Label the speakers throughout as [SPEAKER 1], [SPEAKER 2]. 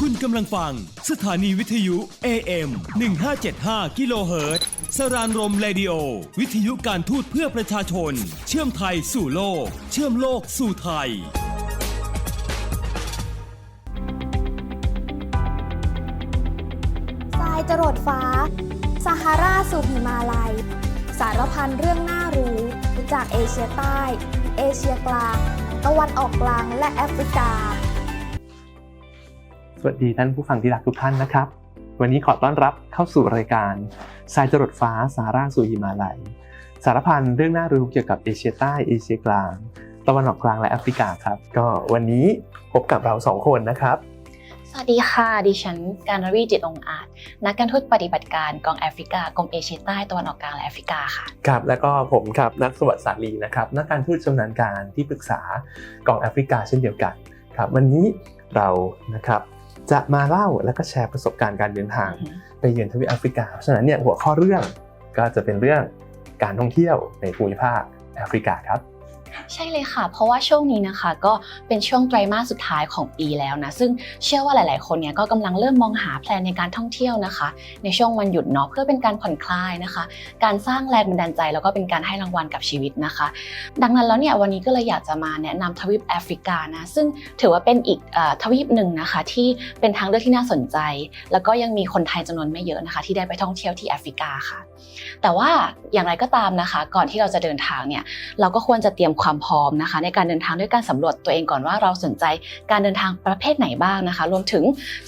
[SPEAKER 1] คุณกำลังฟัง สถานีวิทยุ AM 1575กิโลเฮิรตซ์สรานรมเรดิโอ วิทยุการทูตเพื่อประชาชน เชื่อมไทยสู่โลก เชื่อมโลกสู่ไทย
[SPEAKER 2] ทรายจรดฟ้าซาฮาราสู่หิมาลัย สารพันเรื่องน่ารู้จากเอเชียใต้ เอเชียกลาง ตะวันออกกลางและแอฟริกา
[SPEAKER 3] วัสดีท่านผู้ฟังที่รักทุกท่านนะครับ วันนี้ขอต้อนรับเข้าสู่รายการสายจรดฟ้าสาราสู่หิมาลัย สารพันเรื่องน่ารู้เกี่ยวกับเอเชียใต้เอเชียกลาง ตะวันออกกลางและแอฟริกาครับ ก็วันนี้พบกับเราสองคนนะครับ
[SPEAKER 4] สวัสดีค่ะ ดิฉันการนวีจิตองค์อาจ นักการทูตปฏิบัติการกองแอฟริกากรมเอเชียใต้ตะวันออกกลางและแอฟริกาค่ะ
[SPEAKER 3] ครับ แล้วก็ผมครับนักสวัสดิ์สาลีนะครับ นักการทูตชำนาญการที่ปรึกษากองแอฟริกาเช่นเดียวกันครับ วันนี้เรานะครับ จะมาเล่าและก็แชร์ประสบการณ์การเดินทางไปเยือนทวีปแอฟริกา เพราะฉะนั้นเนี่ยหัวข้อเรื่องก็จะเป็นเรื่องการท่องเที่ยวในภูมิภาคแอฟริกาครับ
[SPEAKER 4] ใช่เลยค่ะ เพราะว่าช่วงนี้นะคะก็เป็นช่วงไตรมาสสุดท้ายของปีแล้วนะ ซึ่งเชื่อว่าหลาย ๆ คนเนี่ยก็กำลังเริ่มมองหาแพลนในการท่องเที่ยวนะคะ ในช่วงวันหยุดเนาะเพื่อเป็นการผ่อนคลายนะคะ การสร้างแรงบันดาลใจแล้วก็เป็นการให้รางวัลกับชีวิตนะคะ ดังนั้นแล้วเนี่ยวันนี้ก็เลยอยากจะมาแนะนำทวีปแอฟริกานะซึ่งถือว่าเป็นอีกอทวีปหนึ่งนะคะที่เป็นทางเลือกที่น่าสนใจ แล้วก็ยังมีคนไทยจำนวนไม่เยอะนะคะ ที่ได้ไปท่องเที่ยวที่แอฟริกาค่ะ แต่ว่าอย่างไรก็ตามนะคะ ก่อนที่เราจะเดินทางเนี่ยเราก็ควรจะเตรียมความพร้อมนะคะ ในการเดินทางด้วยการสำรวจตัวเองก่อนว่าเราสนใจการเดินทางประเภทไหนบ้างนะคะ รวมถึง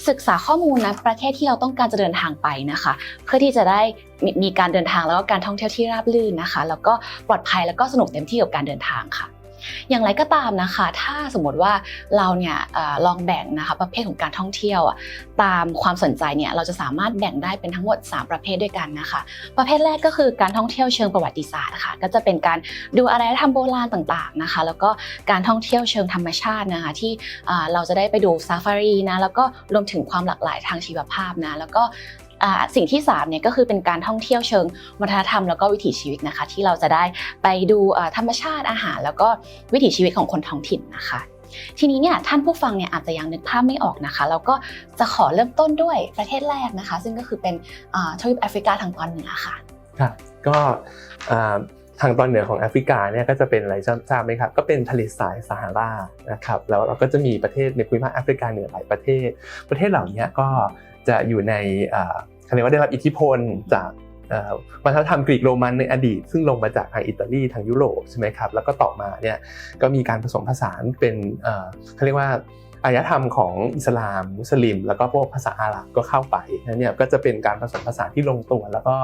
[SPEAKER 4] ศึกษาข้อมูลนะประเทศที่เราต้องการจะเดินทางไปนะคะ เพื่อที่จะได้มีมีการเดินทางแล้วก็การท่องเที่ยวที่ราบรื่นนะคะ แล้วก็ปลอดภัยแล้วก็สนุกเต็มที่กับการเดินทางค่ะ อย่างไรก็ตามนะคะ ถ้าสมมติว่าเราเนี่ยอลองแบ่งนะคะประเภทของการท่องเที่ยวตามความสนใจเนี่ยเราจะสามารถแบ่งได้เป็นทั้งหมด 3 ประเภทด้วยกันนะคะ ประเภทแรกก็คือการท่องเที่ยวเชิงประวัติศาสตร์ค่ะก็จะเป็นการดูอารยธรรมโบราณต่างๆนะคะ แล้วก็การท่องเที่ยวเชิงธรรมชาตินะคะที่เราจะได้ไปดูซาฟารีนะแล้วก็รวมถึงความหลากหลายทางชีวภาพนะแล้วก็ สิ่งที่3เนี่ยก็คือเป็นการท่องเที่ยวเชิงวัฒนธรรมแล้วก็วิถีชีวิตนะคะ ที่เราจะได้ไปดูธรรมชาติอาหาร แล้วก็วิถีชีวิตของคนท้องถิ่นนะคะทีนี้เนี่ยท่านผู้ฟังเนี่ยอาจจะยังนึกภาพไม่ออกนะคะแล้วก็จะขอเริ่มต้นด้วยประเทศแรกนะคะ ซึ่งก็คือเป็นอ่าทวีปแอฟริกาทางตอนเหนือค่ะ
[SPEAKER 3] ครับก็ทางตอนเหนือของแอฟริกาเนี่ยก็จะเป็นอะไรทราบไหมครับก็เป็นทะเลทรายซาฮารานะครับแล้วเราก็จะมีประเทศในภูมิภาคแอฟริกาเหนือหลายประเทศ ประเทศเหล่านี้ก็ จะอยู่ในอ่าเขาเรียกว่าได้รับอิทธิพลจากเอ่อวัฒนธรรมกรีกโรมันในอดีต ซึ่งลงมาจากทางอิตาลีทางยุโรปใช่ไหมครับแล้วก็ต่อมาเนี่ยก็มีการผสมผสานเป็นเอ่อเขาเรียกว่าอารยธรรมของอิสลามมุสลิม แล้วก็พวกภาษาอาหรับก็เข้าไปนะเนี่ยก็จะเป็นการผสมผสานที่ลงตัว แล้วก็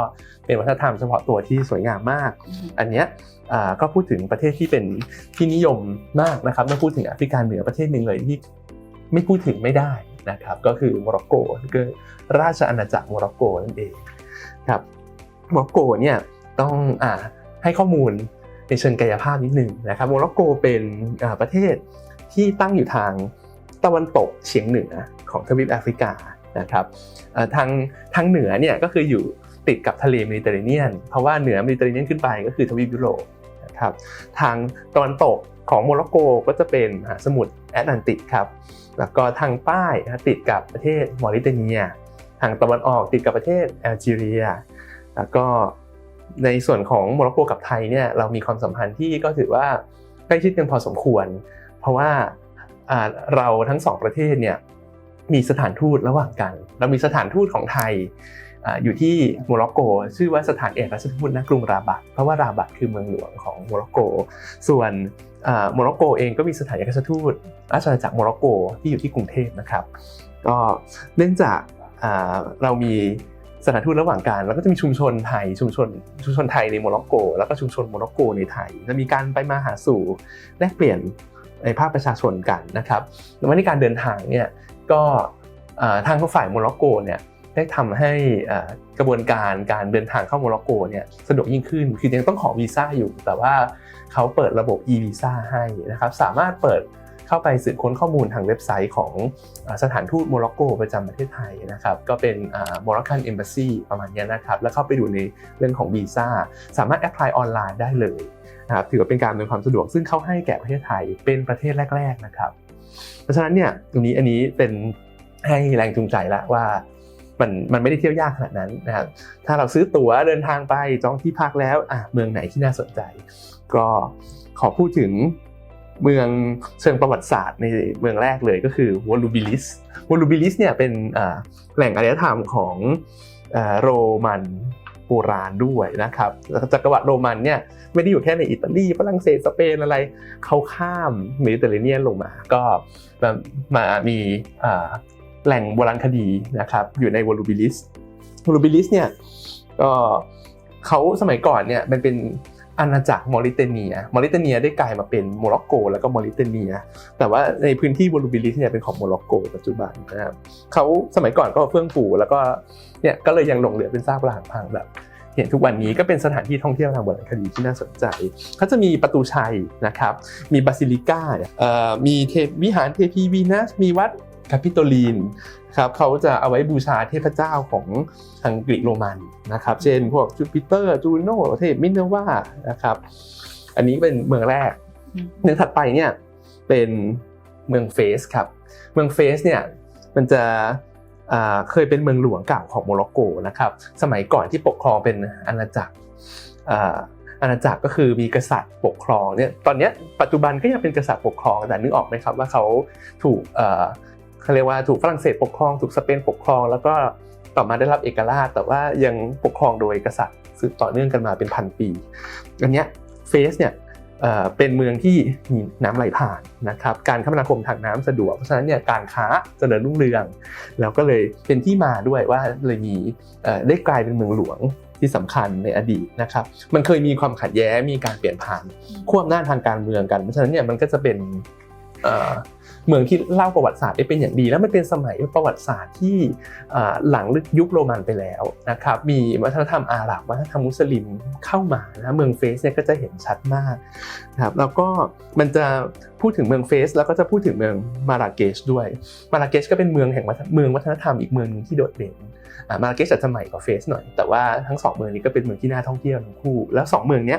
[SPEAKER 3] เป็นวัฒนธรรมเฉพาะตัวที่สวยงามมาก อันเนี้ยอ่าก็พูดถึงประเทศที่เป็นที่นิยมมากนะครับเมื่อพูดถึงแอฟริกาเหนือประเทศหนึ่งเลยที่ไม่พูดถึงไม่ได้ นะครับก็คือโมร็อกโกคือราชอาณาจักรโมร็อกโกนั่นเองครับโมร็อกโกเนี่ยต้องอให้ข้อมูลในเชิงกายภาพนิดหนึ่งนะครับโมร็อกโกเป็นประเทศที่ตั้งอยู่ทางตะวันตกเฉียงเหนือของทวีปแอฟริกานะครับทางทางเหนือเนี่ยก็คืออยู่ติดกับทะเลเมดิเตอร์เรเนียน เพราะว่าเหนือเมดิเตอร์เรเนียนขึ้นไปก็คือทวีปยุโรปนะครับทางตะวันตกของโมร็อกโกก็จะเป็นมหาสมุทรแอตแลนติกครับ แล้วก็ทางใต้นะติดกับประเทศมอริเตเนีย ทางตะวันออกติดกับประเทศแอลจีเรีย แล้วก็ในส่วนของโมร็อกโกกับไทยเนี่ยเรามีความสัมพันธ์ที่ก็ถือว่าใกล้ชิดกันพอสมควร เพราะว่าเราทั้งสองประเทศเนี่ยมีสถานทูตระหว่างกัน เรามีสถานทูตของไทยออยู่ที่โมร็อกโก ชื่อว่าสถานเอกราชทูตณกรุงราบัตเพราะว่าราบัตคือเมืองหลวงของโมร็อกโก ส่วน โมร็อกโกเองก็มีสถานเอกราชทูตราชอาณาจักรโมร็อกโกที่อยู่ที่กรุงเทพนะครับก็เนื่องจากเรามีสถานทูตระหว่างกันแล้วก็จะมีชุมชนไทยชุมชนชุมชนไทยในโมร็อกโก แล้วก็ชุมชนโมร็อกโกในไทยจะมีการไปมาหาสู่แลกเปลี่ยนในภาคประชาชนกันนะครับแล้วในการเดินทางเนี่ยก็ทางฝ่ายโมร็อกโกเนี่ยได้ทำให้กระบวนการการเดินทางเข้าโมร็อกโกเนี่ยสะดวกยิ่งขึ้น คือยังต้องขอวีซ่าอยู่ แต่ว่า เขาเปิดระบบ e-visa ให้นะครับ สามารถเปิดเข้าไปสืบค้นข้อมูลทางเว็บไซต์ของสถานทูตโมร็อกโกประจำประเทศไทยนะครับ ก็เป็นโมร็อกกันเอมบ s ซีประมาณนี้นะครับ แล้วเข้าไปดูในเรื่องของวีซ่าสามารถแอพพลายออนไลน์ได้เลยนะครับถือว่าเป็นการอำนวยความสะดวกซึ่งเขาให้แก่ประเทศไทยเป็นประเทศแรก ๆนะครับ เพราะฉะนั้นเนี่ยตรงนี้อันนี้เป็นให้แรงจูงใจละว่ามันมันไม่ได้เที่ยวยากขนาดนั้นนะครับถ้าเราซื้อตั๋วเดินทางไปจองที่พักแล้วอะเมืองไหนที่น่าสนใจ ก็ขอพูดถึงเมืองเชิงประวัติศาสตร์ในเมืองแรกเลยก็คือวอลูบิลิสวอลูบิลิสเนี่ยเป็นแหล่งอารยธรรมของโรมันโบราณด้วยนะครับจักรวรรดิโรมันเนี่ยไม่ได้อยู่แค่ในอิตาลีฝรั่งเศสสเปนอะไรเขาข้ามเมดิเตอร์เรเนียนลงมา ก็มามามีแหล่งโบราณคดีนะครับอยู่ในวอลูบิลิสวอลูบิลิสเนี่ยก็เขาสมัยก่อนเนี่ยมันเป็น อาณาจักรมอริเตเนีย มอริเตเนียได้กลายมาเป็นโมร็อกโก แล้วก็มอริเตเนีย แต่ว่าในพื้นที่วอลูบิลิสเนี่ยเป็นของโมร็อกโก ปัจจุบันนะครับเขาสมัยก่อนก็เฟื่องฟูแล้วก็เนี่ยก็เลยยังหลงเหลือเป็นซากปรักหักพังแบบเห็นทุกวันนี้ก็เป็นสถานที่ท่องเที่ยวทางโบราณคดีที่น่าสนใจ เขาจะมีประตูชัยนะครับ มีบาซิลิก้าเอ่อมีเทพวิหารเทพีวีนัส มีวัดคาปิโตลีน ครับเขาจะเอาไว้บูชาเทพเจ้าของทางกรีกโรมันนะครับ เช่นพวกจูปิเตอร์จูโนเทพมินเนวานะครับ อันนี้เป็นเมืองแรก
[SPEAKER 4] อืม
[SPEAKER 3] เมืองถัดไปเนี่ยเป็นเมืองเฟสครับ เมืองเฟสเนี่ยมันจะอ่าเคยเป็นเมืองหลวงเก่าของโมร็อกโกนะครับ สมัยก่อนที่ปกครองเป็นอาณาจักรอ่าอาณาจักรก็คือมีกษัตริย์ปกครองเนี่ยตอนเนี้ยปัจจุบันก็ยังเป็นกษัตริย์ปกครองแต่นึกออกไหมครับว่าเขาถูก เอ่อเขาเรียกว่าถูกฝรั่งเศสปกครองถูกสเปนปกครอง แล้วก็ต่อมาได้รับเอกราช แต่ว่ายังปกครองโดยกษัตริย์สืบต่อเนื่องกันมาเป็นพันปีอันเนี้ยเฟสเนี่ยเอ่อเป็นเมืองที่มีน้ำไหลผ่านนะครับการคมนาคมทางน้ำสะดวกเพราะฉะนั้นเนี่ยการค้าเจริญรุ่งเรือง แล้วก็เลยเป็นที่มาด้วยว่าเลยมีเอ่อได้กลายเป็นเมืองหลวงที่สำคัญในอดีตนะครับมันเคยมีความขัดแย้งมีการเปลี่ยนผ่านขั้วอำนาจทางการเมืองกันเพราะฉะนั้นเนี่ยมันก็จะเป็นเมืองที่เล่าประวัติศาสตร์ได้เป็นอย่างดี แล้วมันเป็นสมัยประวัติศาสตร์ที่อ่าหลังยุคโรมันไปแล้วนะครับมีวัฒนธรรมอาหรับวัฒนธรรมมุสลิมเข้ามานะเมืองเฟสเนี่ยก็จะเห็นชัดมากนะครับแล้วก็มันจะพูดถึงเมืองเฟสแล้วก็จะพูดถึงเมืองมาราเกชด้วยมาราเกชก็เป็นเมืองแห่งวัฒนเมืองวัฒนธรรมอีกเมืองหนึงที่โดดเด่นมาราเกชอาจจะใหม่กว่าเฟสหน่อย แต่ว่าทั้งสองเมืองนี้ก็เป็นเมืองที่น่าท่องเที่ยวทั้งคู่ แล้วสองเมืองนี้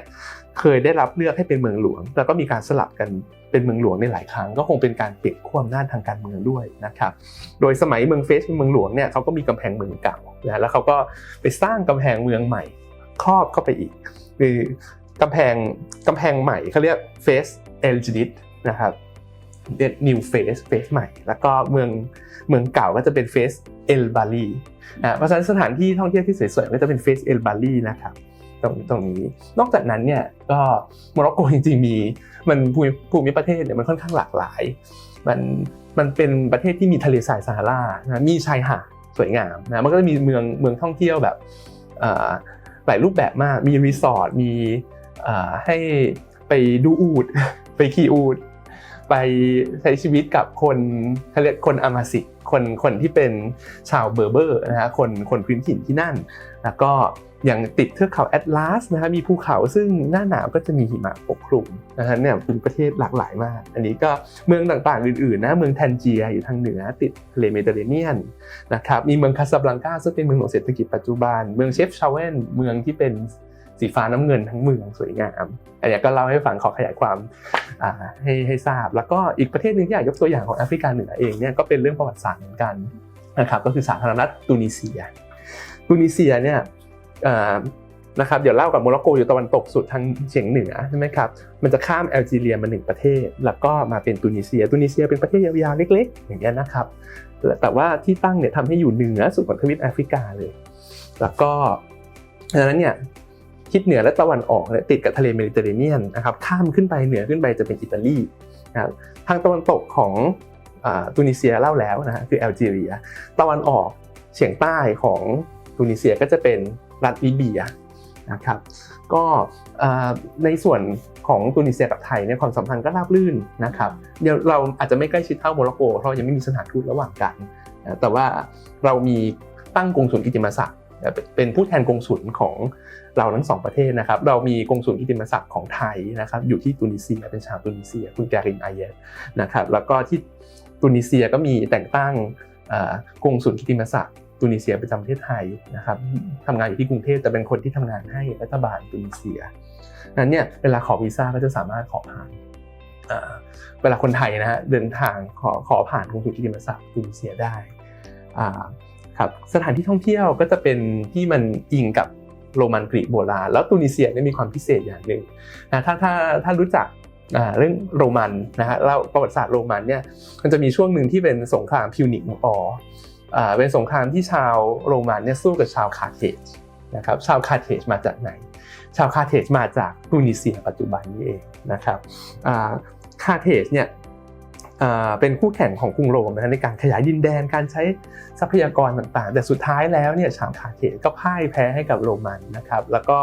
[SPEAKER 3] เคยได้รับเลือกให้เป็นเมืองหลวง แล้วก็มีการสลับกันเป็นเมืองหลวงในหลายครั้ง ก็คงเป็นการเปลี่ยนขั้วอำนาจทางการเมืองด้วยนะครับ โดยสมัยเมืองเฟสเป็นเมืองหลวงเนี่ยเขาก็มีกำแพงเมืองเก่านะแล้วเขาก็ไปสร้างกำแพงเมืองใหม่ครอบเข้าไปอีก คือกำแพงกำแพงใหม่เขาเรียกเฟสเอลจิดิตนะครับเรียก new face face ใหม่ แล้วก็เมืองเมืองเก่าก็จะเป็น face el bali อ่าเพราะฉะนั้นสถานที่ท่องเที่ยวที่สวยๆก็จะเป็น face el bali นะครับ ตรงตรงนี้ นอกจากนั้นเนี่ยก็โมร็อกโกจริงๆมีมันภูมิภูมิประเทศเนี่ยมันค่อนข้างหลากหลาย มันมันเป็นประเทศที่มีทะเลทรายซาฮารานะมีชายหาดสวยงามนะมันก็จะมีเมืองเมืองท่องเที่ยวแบบหลายรูปแบบมากมีรีสอร์ทมีให้ไปดูอูดไปขี่อูดไปใช้ชีวิตกับคนเขาเรียกคนอามาซิกคนคนที่เป็นชาวเบอร์เบอร์นะฮะคนคนพื้นถิ่นที่นั่น แล้วก็ อย่างติดเทือกเขาแอตลาสนะฮะมีภูเขาซึ่งหน้าหนาวก็จะมีหิมะปกคลุมนะฮะเนี่ยเป็นประเทศหลากหลายมาก อันนี้ก็เมืองต่างๆอื่นๆนะเมืองแทนเจียอยู่ทางเหนือติดทะเลเมดิเตอร์เรเนียนนะครับมีเมืองคาซาบลังกาซึ่งเป็นเมืองหลวงเศรษฐกิจปัจจุบัน เมืองเชฟชาเวนเมืองที่เป็นสีฟ้าน้ำเงินทั้งเมืองสวยงามอันนี้ก็เล่าให้ฟังขอขยายความให้ให้ทราบ แล้วก็อีกประเทศหนึ่งที่อยากยกตัวอย่างของแอฟริกาเหนือเองเนี่ยก็เป็นเรื่องประวัติศาสตร์เหมือนกันนะครับก็คือสาธารณรัฐตูนิเซียตูนิเซียเนี่ย นะครับเดี๋ยวเล่ากับโมร็อกโกอยู่ตะวันตกสุดทางเฉียงเหนือใช่ไหมครับมันจะข้ามแอลจีเรียมาหนึ่งประเทศ แล้วก็มาเป็นตูนิเซียตูนิเซียเป็นประเทศยาวๆเล็ก ๆ อย่างเงี้ยนะครับแต่ว่าที่ตั้งเนี่ยทำให้อยู่เหนือสุดของทวีปแอฟริกาเลย แล้วก็ดังนั้นเนี่ยทิศเหนือและตะวันออกเนี่ยติดกับทะเลเมดิเตอร์เรเนียนนะครับข้ามขึ้นไปเหนือขึ้นไปจะเป็นอิตาลีนะครับทางตะวันตกของอตูนิเซียเล่าแล้วนะฮะคือแอลจีเรีย ตะวันออกเฉียงใต้ของตูนิเซียก็จะเป็น รัฐลิเบียนะครับก็ในส่วนของตูนิเซียกับไทยเนี่ยความสัมพันธ์ก็ราบรื่นนะครับเดี๋ยวเราอาจจะไม่ใกล้ชิดเท่าโมร็อกโกเพราะยังไม่มีสถานทูตระหว่างกันแต่ว่าเรามีตั้งกงสุลกิติมศักดิ์เป็นผู้แทนกงสุลของเราทั้งสองประเทศนะครับ เรามีกงสุลกิติมศักดิ์ของไทยนะครับ อยู่ที่ตูนิเซียเป็นชาวตูนิเซีย คุณแกรินอาเยตนะครับ แล้วก็ที่ตูนิเซียก็มีแต่งตั้งอ่ากงสุลกิติมศักดิ์ ตูนิเซียประจำประเทศไทยนะครับทำงานอยู่ที่กรุงเทพแต่เป็นคนที่ทำงานให้รัฐบาลตูนิเซียนั้นเนี่ยเวลาขอวีซ่าก็จะสามารถขอผ่านเวลาคนไทยนะฮะเดินทางขอขอผ่านกรุงสุลกิติมศักดิ์ตูนิเซียได้ครับสถานที่ท่องเที่ยวก็จะเป็นที่มันอิงกับโรมันกรีกโบราณแล้วตูนิเซียเนี่ยมีความพิเศษอย่างหนึ่งนะถ้าถ้าถ้ารู้จักเรื่องโรมันนะฮะเล่าประวัติศาสตร์โรมันเนี่ยมันจะมีช่วงหนึ่งที่เป็นสงครามพิวนิกอออ เป็นสงครามที่ชาวโรมันเนี่ยสู้กับชาวคาร์เทจนะครับชาวคาร์เทจมาจากไหน ชาวคาร์เทจมาจากตูนิเซียปัจจุบันนี้เองนะครับคาร์เทจเนี่ยเป็นคู่แข่งของกรุงโรมนะในการขยายดินแดนการใช้ทรัพยากรต่างๆ แต่สุดท้ายแล้วเนี่ยชาวคาร์เทจก็พ่ายแพ้ให้กับโรมันนะครับแล้วก็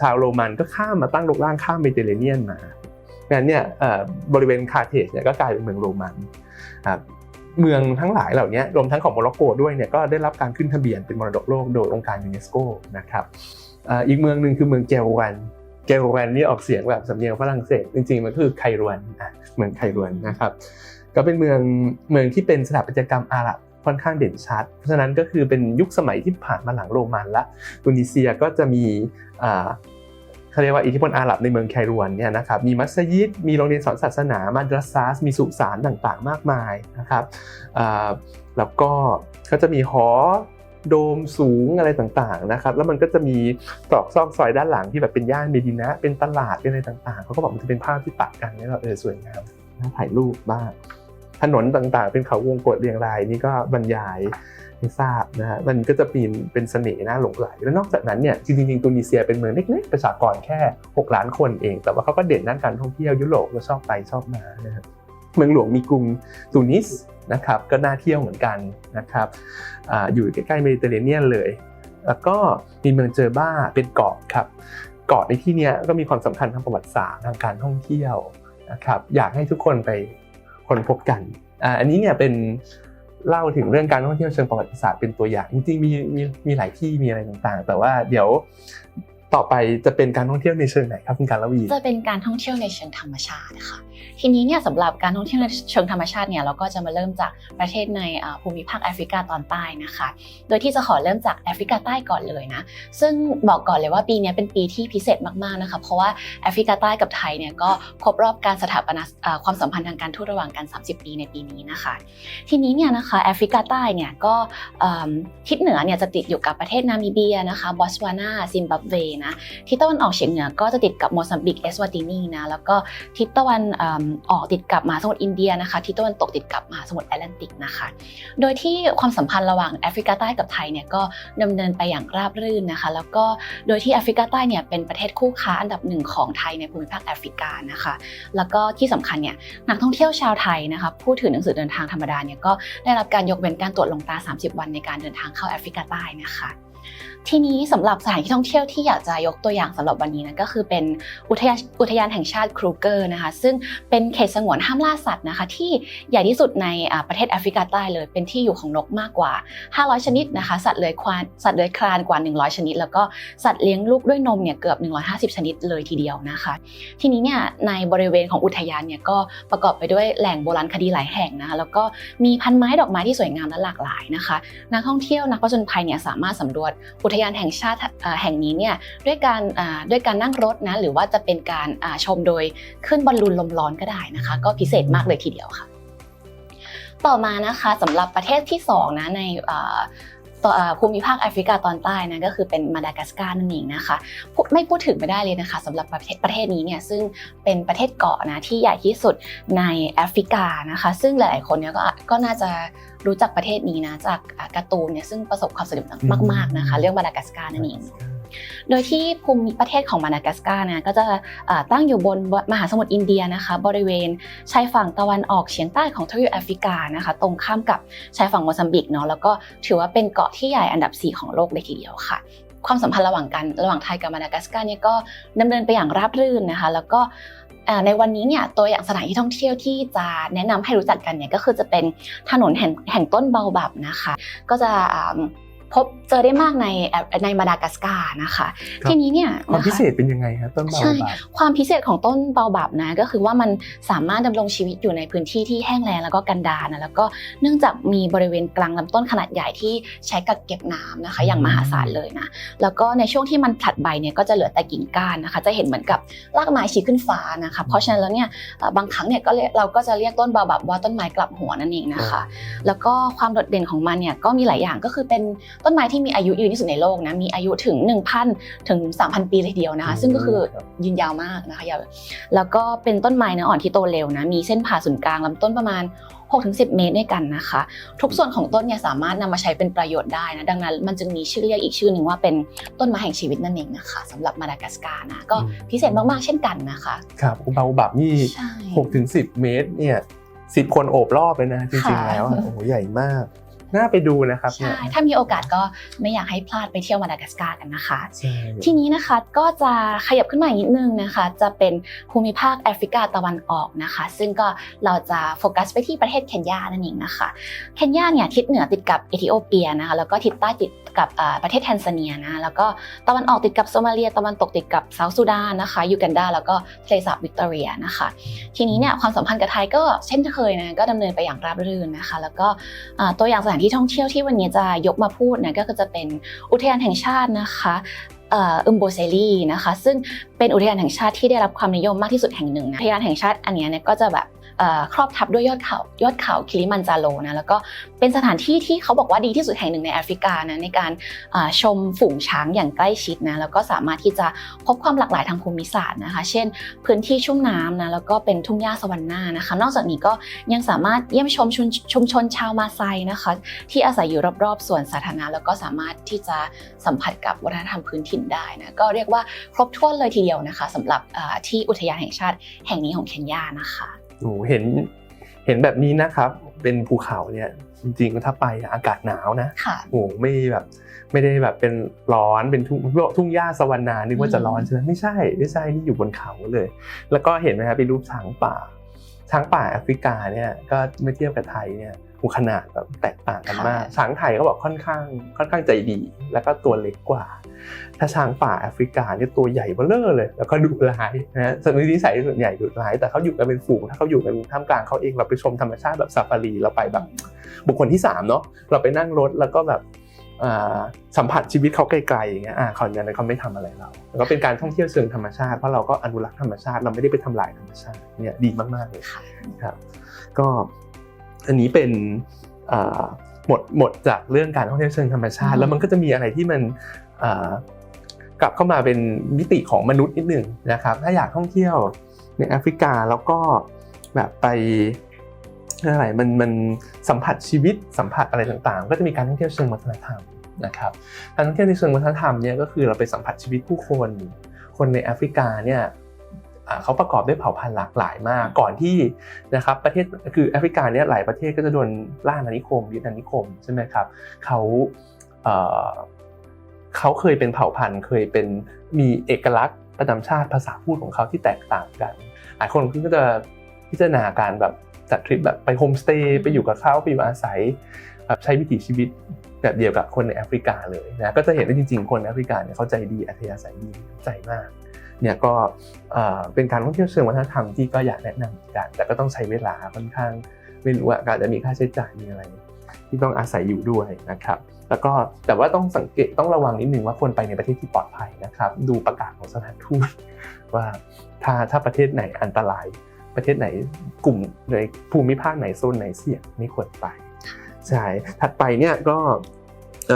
[SPEAKER 3] ชาวโรมันก็ข้ามมาตั้งรกร่างข้ามเมดิเตอร์เรเนียนมางั้นเนี่ยบริเวณคาร์เทจเนี่ยก็กลายเป็นเมืองโรมันครับ เมืองทั้งหลายเหล่านี้รวมทั้งของโมร็อกโกด้วยเนี่ยก็ได้รับการขึ้นทะเบียนเป็นมรดกโลกโดยองค์การยูเนสโกนะครับอีกเมืองหนึ่งคือเมืองเกลวันเกลวันนี่ออกเสียงแบบสำเนียงฝรั่งเศสจริงๆมันคือไครวนเมืองไครวนนะครับก็เป็นเมืองเมืองที่เป็นสถาปัตยกรรมอาหรับค่อนข้างเด่นชัด เพราะฉะนั้นก็คือเป็นยุคสมัยที่ผ่านมาหลังโรมันละตุนิเซียก็จะมี เขาเรียกว่าอิทธิพลอาหรับในเมืองไครวนเนี่ยนะครับมีมัสยิดมีโรงเรียนสอนศาสนามาดรัสซาสมีสุสานต่างๆ มากมายนะครับแล้วก็ก็จะมีหอโดมสูงอะไรต่างๆนะครับแล้วมันก็จะมีตรอกซอกซอยด้านหลังที่แบบเป็นย่านเมดินะ เป็นตลาดเป็นอะไรต่างๆเขาก็บอกมันจะเป็นภาพที่ตัดกันนี่เราเออสวยงามน่าถ่ายรูปบ้างถนนต่างๆ เป็นเขาวงกฏเรียงรายนี่ก็บรรยาย ให้ทราบนะฮะมันก็จะเป็นเป็นเสน่ห์น่าหลงไหลแล้วนอกจากนั้นเนี่ยจริงๆตูนิเซียเป็นเมืองเล็กๆประชากรแค่ 6 ล้านคนเอง แต่ว่าเขาก็เด่นด้านการท่องเที่ยวยุโรปก็ชอบไปชอบมานะฮะเมืองหลวงมีกรุงตูนิสนะครับก็น่าเที่ยวเหมือนกันนะครับออยู่ใกล้ๆเมดิเตอร์เรเนียนเลย แล้วก็มีเมืองเจอบ้าเป็นเกาะครับเกาะในที่นี้ก็มีความสำคัญทางประวัติศาสตร์ทางการท่องเที่ยวนะครับอยากให้ทุกคนไปค้นพบกันออันนี้เนี่ยเป็น เล่าถึงเรื่องการท่องเที่ยวเชิงประวัติศาสตร์เป็นตัวอย่างจริงๆมีมีมีหลายที่มีอะไรต่างๆ แต่ว่าเดี๋ยว ต่อไปจะเป็นการท่องเที่ยวในเชิงไหนครับคุณการละวี
[SPEAKER 4] จะเป็นการท่องเที่ยวในเชิงธรรมชาติค่ะ ทีนี้เนี่ยสำหรับการท่องเที่ยวในเชิงธรรมชาติเนี่ยเราก็จะมาเริ่มจากประเทศในภูมิภาคแอฟริกาตอนใต้นะคะ โดยที่จะขอเริ่มจากแอฟริกาใต้ก่อนเลยนะ ซึ่งบอกก่อนเลยว่าปีนี้เป็นปีที่พิเศษมากๆนะคะเพราะว่าแอฟริกาใต้กับไทยเนี่ยก็ครบรอบการสถาปนาความสัมพันธ์ทางการทูตระหว่างกัน 30 ปีในปีนี้นะคะ ทีนี้เนี่ยนะคะแอฟริกาใต้เนี่ยก็ทิศเหนือเนี่ยจะติดอยู่กับประเทศนามิเบียนะคะบอตสวานาซิมบับเวนะทิศตะวันออกเฉียงเหนือก็จะติดกับโมซัมบิกเอสวาตินีนะแล้วก็ทิศตะวันออกติดกับมหาสมุทรอินเดียนะคะทิศตะวันตกติดกับมหาสมุทรแอตแลนติกนะคะ โดยที่ความสัมพันธ์ระหว่างแอฟริกาใต้กับไทยเนี่ยก็ดำเนินไปอย่างราบรื่นนะคะ แล้วก็โดยที่แอฟริกาใต้เนี่ยเป็นประเทศคู่ค้าอันดับหนึ่งของไทยในภูมิภาคแอฟริกานะคะ แล้วก็ที่สำคัญเนี่ยนักท่องเที่ยวชาวไทยนะคะผู้ถือหนังสือเดินทางธรรมดาเนี่ยก็ได้รับการยกเว้นการตรวจลงตา 30 วันในการเดินทางเข้าแอฟริกาใต้นะคะ ทีนี้สำหรับสถานที่ท่องเที่ยวที่อยากจะยกตัวอย่างสำหรับวันนี้นะก็คือเป็นอุทยานอุทยานแห่งชาติครูเกอร์นะคะ ซึ่งเป็นเขตสงวนห้ามล่าสัตว์นะคะ ที่ใหญ่ที่สุดในประเทศแอฟริกาใต้เลย เป็นที่อยู่ของนกมากกว่า 500 ชนิดนะคะ สัตว์เลื้อยคลานสัตว์เลื้อยคลานกว่า 100 ชนิด แล้วก็สัตว์เลี้ยงลูกด้วยนมเนี่ยเกือบ 150 ชนิดเลยทีเดียวนะคะ ทีนี้เนี่ยในบริเวณของอุทยานเนี่ยก็ประกอบไปด้วยแหล่งโบราณคดีหลายแห่งนะคะแล้วก็มีพันไม้ดอกไม้ที่สวยงามและหลากหลายนะคะ นักท่องเที่ยวนักผจญภัยเนี่ยสามารถสำรวจอุทยานแห่งชาติแห่งนี้เนี่ยด้วยการด้วยการนั่งรถนะหรือว่าจะเป็นการชมโดยขึ้นบอลลูนลมร้อนก็ได้นะคะ ก็พิเศษมากเลยทีเดียวค่ะ ต่อมานะคะสำหรับประเทศที่สองนะใน ภูมิภาคแอฟริกาตอนใต้นะก็คือเป็นมาดากัสการ์นั่นเองนะคะพูดไม่พูดถึงไม่ได้เลยนะคะสำหรับประเทศประเทศนี้เนี่ยซึ่งเป็นประเทศเกาะนะที่ใหญ่ที่สุดในแอฟริกานะคะ ซึ่งหลายๆคนเนี่ยก็ก็น่าจะรู้จักประเทศนี้นะจากการ์ตูนเนี่ยซึ่งประสบความสำเร็จมากๆนะคะ เรื่องมาดากัสการ์นั่นเอง โดยที่ภูมิประเทศของมาดากัสการ์นะก็จะตั้งอยู่บนมหาสมุทรอินเดียนะคะบริเวณชายฝั่งตะวันออกเฉียงใต้ของทวีปแอฟริกานะคะตรงข้ามกับชายฝั่งโมซัมบิกเนาะแล้วก็ถือว่าเป็นเกาะที่ใหญ่อันดับ 4 ของโลกเลยทีเดียวค่ะความสัมพันธ์ระหว่างกันระหว่างไทยกับมาดากัสการ์เนี่ยก็ดำเนินไปอย่างราบรื่นนะคะ แล้วก็ในวันนี้เนี่ยตัวอย่างสถานที่ท่องเที่ยวที่จะแนะนำให้รู้จักกันเนี่ยก็คือจะเป็นถนนแห่งแห่งต้นเบาบับนะคะ ก็จะ พบเจอได้มากในแอฟในมาดากัสการ์นะคะ
[SPEAKER 3] ครับ
[SPEAKER 4] ทีนี้เนี่ย
[SPEAKER 3] ความ
[SPEAKER 4] นะคะ
[SPEAKER 3] พิเศษเป็นยังไงครับต้นบา
[SPEAKER 4] ใช่
[SPEAKER 3] บา
[SPEAKER 4] ความพิเศษของต้นเบาบับนะก็คือว่ามันสามารถดำรงชีวิตอยู่ในพื้นที่ที่แห้งแล้งแล้วก็กันดารนะแล้วก็เนื่องจากมีบริเวณกลางลำต้นขนาดใหญ่ที่ใช้กักเก็บน้ำนะคะ อย่างมหาศาลเลยนะแล้วก็ในช่วงที่มันผลัดใบเนี่ยก็จะเหลือแต่กิ่งก้านนะคะ จะเห็นเหมือนกับรากไม้ชี้ขึ้นฟ้านะคะเพราะฉะนั้นแล้วเนี่ยเอ่อบางครั้งเนี่ยก็เรียกเราก็จะเรียกต้นเบาบับว่าต้นไม้กลับหัวนั่นเองนะคะ แล้วก็ความโดดเด่นของมันเนี่ยก็มีหลายอย่างก็คือเป็นต้นไม้ที่มีอายุยืนที่สุดในโลกนะมีอายุถึง 1,000 ถึง 3,000 ปีเลยทีเดียวนะคะซึ่งก็คือ
[SPEAKER 3] ครับ
[SPEAKER 4] ยืนยาวมากนะคะยาวแล้วก็เป็นต้นไม้เนื้ออ่อนที่โตเร็วนะมีเส้นผ่าศูนย์กลางลำต้นประมาณ6-10 เมตรด้วยกันนะคะ ทุกส่วนของต้นเนี่ยสามารถนำมาใช้เป็นประโยชน์ได้นะดังนั้นมันจึงมีชื่อเรียกอีกชื่อหนึ่งว่าเป็นต้นไม้แห่งชีวิตนั่นเองนะคะสำหรับมาดากัสการ์นะก็พิเศษมากๆเช่นกันนะคะ
[SPEAKER 3] ครับบาบับนี่
[SPEAKER 4] ใช่
[SPEAKER 3] หกถึงสิบเมตรเนี่ยสิบคนโอบรอบเลยนะจริง
[SPEAKER 4] ค่ะ
[SPEAKER 3] ๆแล้วอะโอ้โหใหญ่มาก น่าไปดูนะครับเนี่
[SPEAKER 4] ใช่
[SPEAKER 3] ย
[SPEAKER 4] ถ้ามีโอกาสก็ไม่อยากให้พลาดไปเที่ยวมาดากัสการ์กันนะคะ
[SPEAKER 3] ใช่
[SPEAKER 4] ทีนี้นะคะก็จะขยับขึ้นมาอีกนิดนึงนะคะ จะเป็นภูมิภาคแอฟริกาตะวันออกนะคะ ซึ่งก็เราจะโฟกัสไปที่ประเทศเคนยานั่นเองนะคะ เคนยาเนี่ยทิศเหนือติดกับเอธิโอเปียนะคะ แล้วก็ทิศใต้ติดกับอ่าประเทศแทนซาเนียนะ แล้วก็ตะวันออกติดกับโซมาเลีย ตะวันตกติดกับเซาท์ซูดานนะคะ ยูกันดา แล้วก็ทะเลสาบวิกตอเรียนะคะ ทีนี้เนี่ยความสัมพันธ์กับไทยก็เช่นเคยนะ ก็ดำเนินไปอย่างราบรื่นนะคะ แล้วก็อ่าตัวอย่างสถานที่ท่องเที่ยวที่วันนี้จะยกมาพูดนะก็คือจะเป็นอุทยานแห่งชาตินะคะอึมโบเซลีนะคะซึ่งเป็นอุทยานแห่งชาติที่ได้รับความนิยมมากที่สุดแห่งหนึ่งนะอุทยานแห่งชาติอันนี้เนี่ยก็จะแบบ ครอบทับด้วยยอดเขายอดเขาคิลิมันจาโรนะแล้วก็เป็นสถานที่ที่เขาบอกว่าดีที่สุดแห่งหนึ่งในแอฟริกานะในการชมฝูงช้างอย่างใกล้ชิดนะแล้วก็สามารถที่จะพบความหลากหลายทางภูมิศาสตร์นะคะ เช่น พื้นที่ชุ่มน้ำนะแล้วก็เป็นทุ่งหญ้าสวรรค์นานะคะ นอกจากนี้ก็ยังสามารถเยี่ยมชมชุมชุมชนชาวมาไซนะคะ ที่อาศัยอยู่รอบๆสวนสาธารณะแล้วก็สามารถที่จะสัมผัสกับวัฒนธรรมพื้นถิ่นได้นะก็เรียกว่าครบถ้วนเลยทีเดียวนะคะสำหรับที่อุทยานแห่งชาติแห่งนี้ของเคนยานะคะ
[SPEAKER 3] โอ้โหเห็นเห็นแบบนี้นะครับ เป็นภูเขาเนี่ยจริงๆถ้าไปอะอากาศหนาวนะ
[SPEAKER 4] ค่ะ
[SPEAKER 3] โอ้โหไม่แบบไม่ได้แบบเป็นร้อนเป็นทุ่งทุ่งหญ้าสวรรณานึกว่าจะร้อนใช่ไหมไม่ใช่ไม่ใช่นี่อยู่บนเขาเลย แล้วก็เห็นไหมครับเป็นรูปช้างป่าช้างป่าแอฟริกาเนี่ยก็เมื่อเทียบกับไทยเนี่ยโอ้ ขนาดแบบแตกต่างกันมาก
[SPEAKER 4] ค่ะ
[SPEAKER 3] ช้างไทยเขาบอกค่อนข้างค่อนข้างใจดี แล้วก็ตัวเล็กกว่า ถ้าช้างป่าแอฟริกาเนี่ยตัวใหญ่เบ้อเร่อเลย แล้วก็ดุร้ายนะฮะส่วนนิสัยส่วนใหญ่ดุร้าย แต่เขาอยู่กันเป็นฝูง ถ้าเขาอยู่กันท่ามกลางเขาเองเราไปชมธรรมชาติแบบซาฟารีเราไปแบบบุคคลที่สามเนาะเราไปนั่งรถแล้วก็แบบอ่าสัมผัสชีวิตเขาไกลๆอย่างเงี้ยอ่าเขาเนี่ยเขาไม่ทำอะไรเราแล้วก็เป็นการท่องเที่ยวเชิงธรรมชาติ เพราะเราก็อนุรักษ์ธรรมชาติ เราไม่ได้ไปทำลายธรรมชาติเนี่ยดีมากๆเลย
[SPEAKER 4] ค่ะ
[SPEAKER 3] ครับ ก็ อันนี้เป็นอ่าหมดหมดจากเรื่องการท่องเที่ยวเชิงธรรมชาติ
[SPEAKER 4] อืม
[SPEAKER 3] แล้วมันก็จะมีอะไรที่มันอ่ากลับเข้ามาเป็นมิติของมนุษย์นิดหนึ่งนะครับ ถ้าอยากท่องเที่ยวในแอฟริกาแล้วก็แบบไปอะไรมันมันสัมผัสชีวิตสัมผัสอะไรต่างๆ ก็จะมีการท่องเที่ยวเชิงวัฒนธรรมนะครับการท่องเที่ยวในเชิงวัฒนธรรมเนี่ยก็คือเราไปสัมผัสชีวิตผู้คน คนในแอฟริกาเนี่ยอ่า เขาประกอบด้วยเผ่าพันธุ์หลากหลายมาก ก่อนที่นะครับประเทศคือแอฟริกาเนี่ยหลายประเทศก็จะโดนล่าอาณานิคมยึดอาณานิคมใช่ไหมครับเขาเอ่อเขาเคยเป็นเผ่าพันธุ์เคยเป็นมีเอกลักษณ์ประจำชาติภาษาพูดของเขาที่แตกต่างกันหลายคนก็จะพิจารณาการแบบจัดทริปแบบไปโฮมสเตย์ไปอยู่กับเขาไปอยู่อาศัยแบบใช้วิถีชีวิตแบบเดียวกับคนในแอฟริกาเลยนะก็จะเห็นได้จริงๆ คนแอฟริกาเนี่ยเขาใจดีอัธยาศัยดีใจมาก เนี่ยก็เอ่อเป็นการท่องเที่ยวเชิงวัฒนธรรมที่ก็อยากแนะนำเหมือนกัน แต่ก็ต้องใช้เวลาค่อนข้างไม่รู้ว่าอาจจะมีค่าใช้จ่ายมีอะไร ที่ต้องอาศัยอยู่ด้วยนะครับ แล้วก็แต่ว่าต้องสังเกตต้องระวังนิดนึงว่าควรไปในประเทศที่ปลอดภัยนะครับ ดูประกาศของสถานทูตว่าถ้าถ้าประเทศไหนอันตราย ประเทศไหนกลุ่มในภูมิภาคไหนโซนไหนเสี่ยงไม่ควรไปใช่ถัดไปเนี่ยก็เ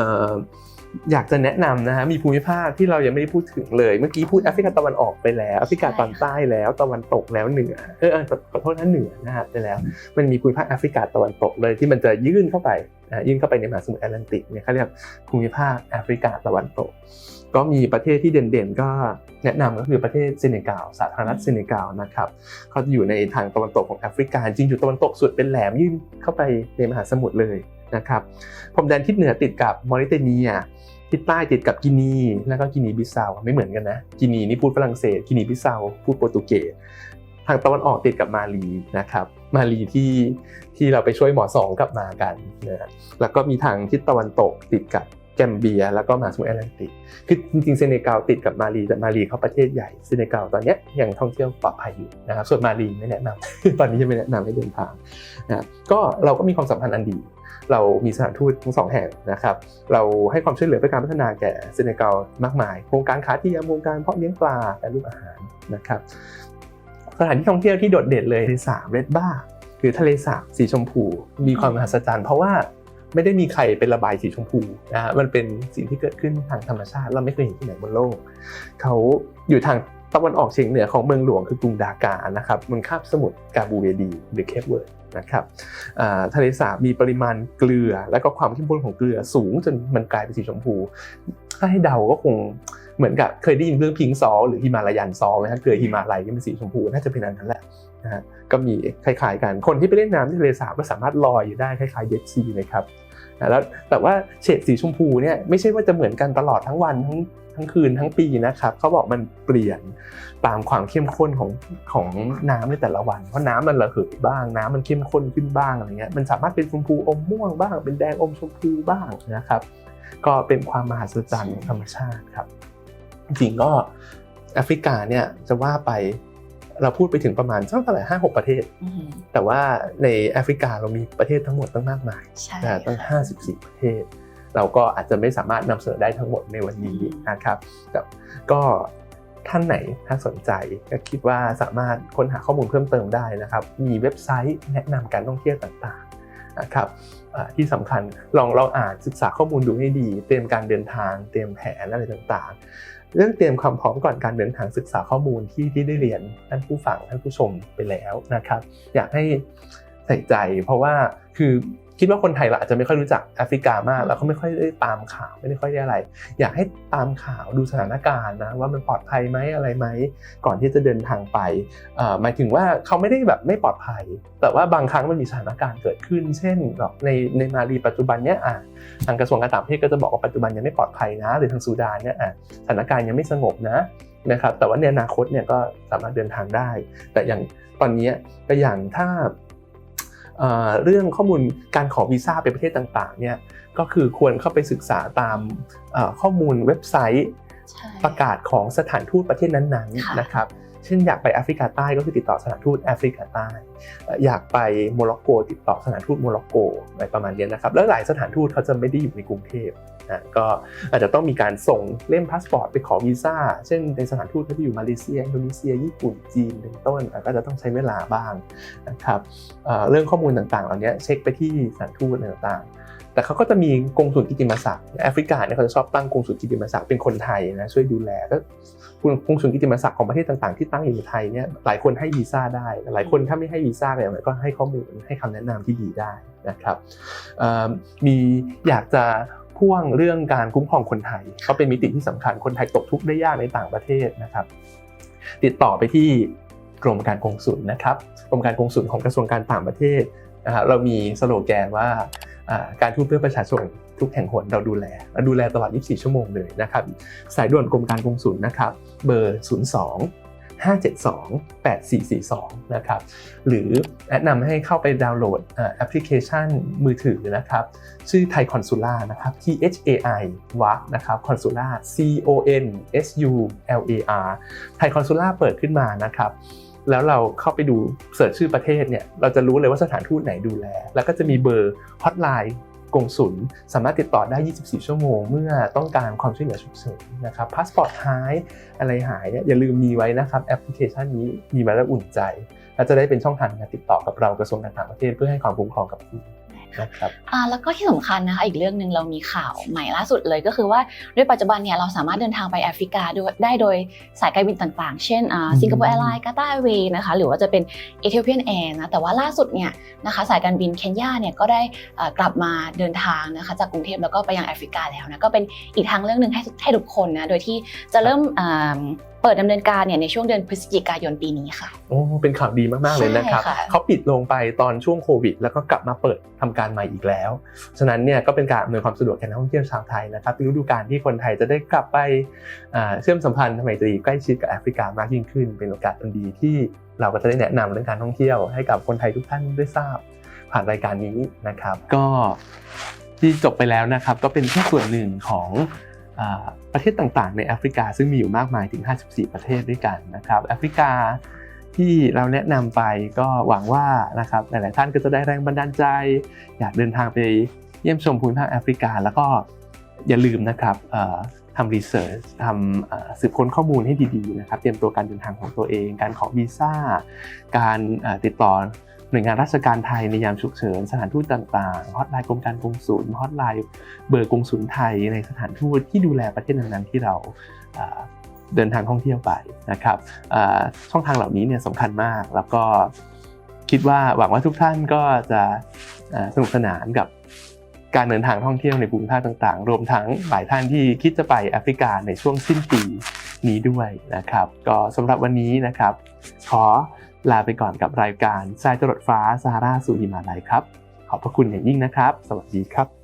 [SPEAKER 3] อ่ออยากจะแนะนำนะฮะมีภูมิภาคที่เรายังไม่ได้พูดถึงเลย เมื่อกี้พูดแอฟริกาตะวันออกไปแล้วแอฟริกาตอนใต้แล้วตะวันตกแล้วเหนือเออเออขอโทษนะเหนือนะฮะไปแล้ว มันมีภูมิภาคแอฟริกาตะวันตกเลยที่มันจะยื่นเข้าไปนะยื่นเข้าไปในมหาสมุทรแอตแลนติกเนี่ยเขาเรียกภูมิภาคแอฟริกาตะวันตก ก็มีประเทศที่เด่นๆ ก็แนะนำก็คือประเทศเซเนกัลสาธารณรัฐเซเนกัลนะครับเขาจะอยู่ในทางตะวันตกของแอฟริกาจริงอยู่ตะวันตกสุดเป็นแหลมยื่นเข้าไปในมหาสมุทรเลย นะครับพรมแดนทิศเหนือติดกับมอริเตเนียทิศใต้ติดกับกินี แล้วก็กินีบิซาวไม่เหมือนกันนะ กินีนี่พูดฝรั่งเศส กินีบิซาวพูดโปรตุเกส ทางตะวันออกติดกับมาลีนะครับ มาลีที่ที่เราไปช่วยหมอสองกลับมากันนะฮะแล้วก็มีทางทิศตะวันตกติดกับแกมเบีย แล้วก็มหาสมุทรแอตแลนติก คือจริงๆเซเนกัลติดกับมาลีแต่มาลีเขาประเทศใหญ่ เซเนกัลตอนนี้ยยังท่องเที่ยวปลอดภัยอยู่นะครับ ส่วนมาลีไม่แนะนำตอนนี้ยังไม่แนะนำให้เดินทางนะก็เราก็มีความสัมพันธ์อันดี เรามีสถานทูตทั้งสองแห่งนะครับ เราให้ความช่วยเหลือเพื่อการพัฒนาแก่เซเนกัลมากมาย โครงการขาที่ยมโครงการเพาะเลี้ยงปลาแปรรูปอาหารนะครับสถานที่ท่องเที่ยวที่โดดเด่นเลยทะเลสาบเรดบ้าคือทะเลสาบสีชมพู มีความมหัศจรรย์เพราะว่าไม่ได้มีใครเป็นระบายสีชมพูนะฮะมันเป็นสิ่งที่เกิดขึ้นทางธรรมชาติ เราไม่เคยเห็นที่ไหนบนโลกเขาอยู่ทาง ตะวันออกเฉียงเหนือของเมืองหลวงคือกรุงดากานะครับบนคาบสมุทรกาบูเวดีหรือเคปเวิร์ดนะครับทะเลสาบมีปริมาณเกลือ และก็ความเข้มข้นของเกลือสูงจนมันกลายเป็นสีชมพู ถ้าให้เดาก็คงเหมือนกับเคยได้ยินเรื่องพิงซอลหรือฮิมาลายันซอลไหมฮะเกลือฮิมาลัยที่เป็นสีชมพูน่าจะเป็นอันนั้นแหละนะฮะก็มีคล้ายๆกันคนที่ไปเล่นน้ำที่ทะเลสาบก็สามารถลอยอยู่ได้คล้ายๆเย็ตซีนะครับแล้วแต่ว่าเฉดสีชมพูเนี่ยไม่ใช่ว่าจะเหมือนกันตลอดทั้งวันทั้ง ทั้งคืนทั้งปีนะครับเขาบอกมันเปลี่ยนตามความเข้มข้นของของน้ำในแต่ละวัน เพราะน้ำมันระเหยบ้าง น้ำมันเข้มข้นขึ้นบ้างอะไรเงี้ยมันสามารถเป็นชมพูอมม่วงบ้าง เป็นแดงอมชมพูบ้างนะครับ ก็เป็นความมหัศจรรย์ของธรรมชาติครับจริงๆก็แอฟริกาเนี่ยจะว่าไปเราพูดไปถึงประมาณสักเท่าไหร่ห้าหกประเทศ
[SPEAKER 4] อืม
[SPEAKER 3] แต่ว่าในแอฟริกาเรามีประเทศทั้งหมดตั้งมากมาย
[SPEAKER 4] ใช่
[SPEAKER 3] นะตั้ง54ประเทศ เราก็อาจจะไม่สามารถนำเสนอได้ทั้งหมดในวันนี้นะครับแต่ก็ท่านไหนถ้าสนใจก็คิดว่าสามารถค้นหาข้อมูลเพิ่มเติมได้นะครับ มีเว็บไซต์แนะนำการท่องเที่ยวต่างๆนะครับที่สำคัญลองลองอ่านศึกษาข้อมูลดูให้ดี เตรียมการเดินทาง เตรียมแผนอะไรต่างๆ เรื่องเตรียมความพร้อมก่อนการเดินทางศึกษาข้อมูลที่ที่ได้เรียนท่านผู้ฟังท่านผู้ชมไปแล้วนะครับ อยากให้ใส่ใจเพราะว่าคือ คิดว่าคนไทยเราอาจจะไม่ค่อยรู้จักแอฟริกามาก แล้วก็ไม่ค่อยได้ตามข่าวไม่ได้ค่อยได้อะไร อยากให้ตามข่าวดูสถานการณ์นะว่ามันปลอดภัยไหมอะไรไหมก่อนที่จะเดินทางไปเอ่อหมายถึงว่าเขาไม่ได้แบบไม่ปลอดภัย แต่ว่าบางครั้งมันมีสถานการณ์เกิดขึ้น เช่นแบบในในมาลีปัจจุบันเนี้ยอะทางกระทรวงการต่างประเทศก็จะบอกว่าปัจจุบันยังไม่ปลอดภัยนะ หรือทางซูดานเนี่ยอะสถานการณ์ยังไม่สงบนะนะครับแต่ว่าในอนาคตเนี่ยก็สามารถเดินทางได้ แต่อย่างตอนนี้ก็อย่างถ้า เอ่อเรื่องข้อมูลการขอวีซ่าไปประเทศต่างๆเนี่ยก็คือควรเข้าไปศึกษาตามเอ่อข้อมูลเว็บไซต์
[SPEAKER 4] ใช่
[SPEAKER 3] ประกาศของสถานทูตประเทศนั้น
[SPEAKER 4] ค่ะ
[SPEAKER 3] ๆนะครับเช่นอยากไปแอฟริกาใต้ก็คือติดต่อสถานทูตแอฟริกาใต้เอ่ออยากไปโมร็อกโก ติดต่อสถานทูตโมร็อกโกอะไรประมาณนี้นะครับแล้วหลายสถานทูตเขาจะไม่ได้อยู่ในกรุงเทพ นะก็อาจจะต้องมีการส่งเล่มพาสปอร์ตไปขอวีซ่า เช่นในสถานทูตที่อยู่มาเลเซียอินโดนีเซีย ญี่ปุ่นจีนเป็นต้นอะก็จะต้องใช้เวลาบ้างนะครับเเรื่องข้อมูลต่างๆ เหล่านี้เช็คไปที่สถานทูตต่างๆ แต่เขาก็จะมีกงสุลกิติมศักดิ์แอฟริกาเนี่ยเขาจะชอบตั้งกงสุลกิติมศักดิ์เป็นคนไทยนะช่วยดูแลก็กงสุลกิติมศักดิ์ของประเทศต่างๆ ที่ตั้งอยู่ในไทยเนี่ยหลายคนให้วีซ่าได้ หลายคนถ้าไม่ให้วีซ่าเนี่ยก็ให้ข้อมูลให้คำแนะนำที่ดีได้นะครับมีอยากจะ พ่วงเรื่องการคุ้มครองคนไทยเขาเป็นมิติที่สำคัญคนไทยตกทุกข์ได้ยากในต่างประเทศนะครับ ติดต่อไปที่กรมการกงสุลนะครับกรมการกงสุลของกระทรวงการต่างประเทศนะฮะเรามีสโลแกนว่าการทูตเพื่อประชาชนทุกแห่งหนเราดูแลดูแลตลอด 24 ชั่วโมงเลยนะครับ สายด่วนกรมการกงสุลนะครับ เบอร์ 02 572 8442 นะครับ หรือแนะนำให้เข้าไปดาวน์โหลดแอปพลิเคชันมือถือนะครับ ชื่อไทยคอนซูล่านะครับ T H A I วักนะครับคอนซูล่า C O N S U L A R ไทยคอนซูล่าเปิดขึ้นมานะครับแล้วเราเข้าไปดูเสิร์ชชื่อประเทศเนี่ยเราจะรู้เลยว่าสถานทูตไหนดูแล แล้วก็จะมีเบอร์ฮอตไลน์ กงสุลสามารถติดต่อได้ 24 ชั่วโมง เมื่อต้องการความช่วยเหลือฉุกเฉินนะครับพาสปอร์ตหายอะไรหายเนี่ยอย่าลืมมีไว้นะครับแอปพลิเคชันนี้มีมาแล้วอุ่นใจ และจะได้เป็นช่องทางการติดต่อกับเรากระทรวงการต่างประเทศเพื่อให้ความคุ้มครองกับคุณ นะครับ
[SPEAKER 4] อ่าแล้วก็ที่สำคัญนะคะอีกเรื่องหนึ่งเรามีข่าวใหม่ล่าสุดเลยก็คือว่าด้วยปัจจุบันเนี่ยเราสามารถเดินทางไปแอฟริกาด้วยได้โดยสายการบินต่างๆ เช่นอ่า
[SPEAKER 3] อืม
[SPEAKER 4] สิงคโปร์แอร์ไลน์กาตาร์เวย์นะคะหรือว่าจะเป็นเอธิโอเปียนแอร์นะแต่ว่าล่าสุดเนี่ยนะคะสายการบินเคนยาเนี่ยก็ได้อ่ากลับมาเดินทางนะคะจากกรุงเทพแล้วก็ไปยังแอฟริกาแล้วนะก็เป็นอีกทางเรื่องหนึ่งให้ให้ทุกคนนะโดยที่จะเริ่มอ่าเปิดดำเนินการเนี่ยในช่วงเดือนพฤศจิกายนปีนี้ค่ะ
[SPEAKER 3] โอ้เป็นข่าวดีมาก ๆ เลยนะครับ
[SPEAKER 4] ใช่ค่ะ
[SPEAKER 3] เขาปิดลงไปตอนช่วงโควิด แล้วก็กลับมาเปิดทำการใหม่อีกแล้ว ฉะนั้นเนี่ยก็เป็นการอำนวยความสะดวกแก่นักท่องเที่ยวชาวไทยนะครับเป็นฤดูกาลที่คนไทยจะได้กลับไปอ่าเชื่อมสัมพันธ์ทำไมตรีใกล้ชิดกับแอฟริกามากยิ่งขึ้น เป็นโอกาสอันดีที่เราก็จะได้แนะนำเรื่องการท่องเที่ยว ให้กับคนไทยทุกท่านได้ทราบ ผ่านรายการนี้นะครับ ก็ที่จบไปแล้วนะครับก็เป็นแค่ส่วนหนึ่งของอา ประเทศต่างๆ ในแอฟริกาซึ่งมีอยู่มากมายถึง 54 ประเทศด้วยกันนะครับแอฟริกาที่เราแนะนำไปก็หวังว่านะครับหลายๆท่านก็จะได้แรงบันดาลใจ อยากเดินทางไปเยี่ยมชมภูมิภาคแอฟริกา แล้วก็อย่าลืมนะครับทำรีเสิร์ชทำสืบค้นข้อมูลให้ดีๆนะครับเตรียมตัวการเดินทางของตัวเอง การขอวีซ่าการติดต่อ หน่วยงานราชการไทยในยามฉุกเฉิน สถานทูตต่างๆ ฮอตไลน์กรมการกงสุลฮอตไลน์เบอร์กงสุลไทยในสถานทูตที่ดูแลประเทศนั้นๆที่เราเดินทางท่องเที่ยวไปนะครับช่องทางเหล่านี้เนี่ยสำคัญมากแล้วก็คิดว่าหวังว่าทุกท่านก็จะสนุกสนานกับการเดินทางท่องเที่ยวในภูมิภาคต่างๆ รวมทั้งหลายท่านที่คิดจะไปแอฟริกาในช่วงสิ้นปีนี้ด้วยนะครับ ก็สำหรับวันนี้นะครับ ขอ ลาไปก่อนกับรายการสายตรวจฟ้าซาร่าสุริมาลัยครับ ขอบพระคุณอย่างยิ่งนะครับ สวัสดีครับ